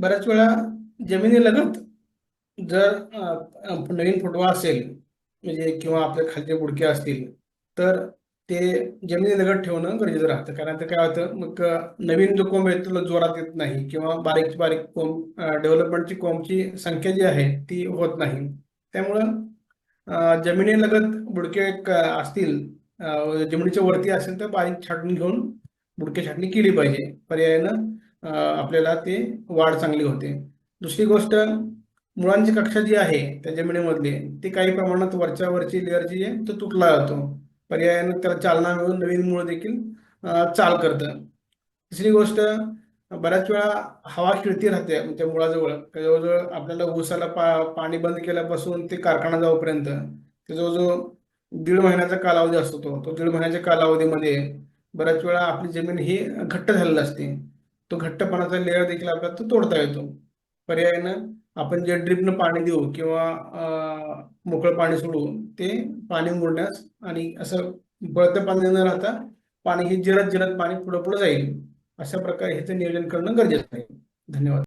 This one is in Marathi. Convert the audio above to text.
बऱ्याच वेळा जमिनीलगत जर नवीन फुटवा असेल म्हणजे किंवा आपल्या खालचे बुडके असतील तर ते जमिनीलगत ठेवणं गरजेचं राहतं. कारण आता काय होतं मग नवीन जो कोंब आहे तुला जोरात येत नाही किंवा बारीक बारीक कोंब डेव्हलपमेंटची कोंबची संख्या जी आहे ती होत नाही. त्यामुळं जमिनीलगत बुडके असतील जमिनीच्या वरती असेल तर बारीक छाटून घेऊन बुडके छाटणी केली पाहिजे. पर्यायानं आपल्याला ते वाढ चांगली होते. दुसरी गोष्ट मुळांची कक्षा जी आहे त्या जमिनीमधली ती काही प्रमाणात वरच्या वरची लेअर जी आहे तो तुटला जातो. पर्यायानं त्याला चालना मिळून नवीन मुळ देखील चाल करतं. तिसरी गोष्ट बऱ्याच वेळा हवा खिळती राहते त्या मुळाजवळ. जवळजवळ आपल्याला ऊसाला पा पाणी बंद केल्यापासून ते कारखाना जाऊपर्यंत ते जो दीड महिन्याचा कालावधी असतो तो. तो दीड महिन्याच्या कालावधीमध्ये बऱ्याच वेळा आपली जमीन ही घट्ट झालेली असते. तो घट्टपणाचा लेअर देखील आपल्याला तो तोडता येतो. पर्यायानं आपण जे ड्रिपनं पाणी देऊ किंवा मोकळं पाणी सोडू ते पाणी मुरण्यास आणि असं बळतं पाणी न राहता पाणी हे जिरत जिरत पाणी पुढं पुढं जाईल. अशा प्रकारे ह्याचं नियोजन करणं गरजेचं आहे. धन्यवाद.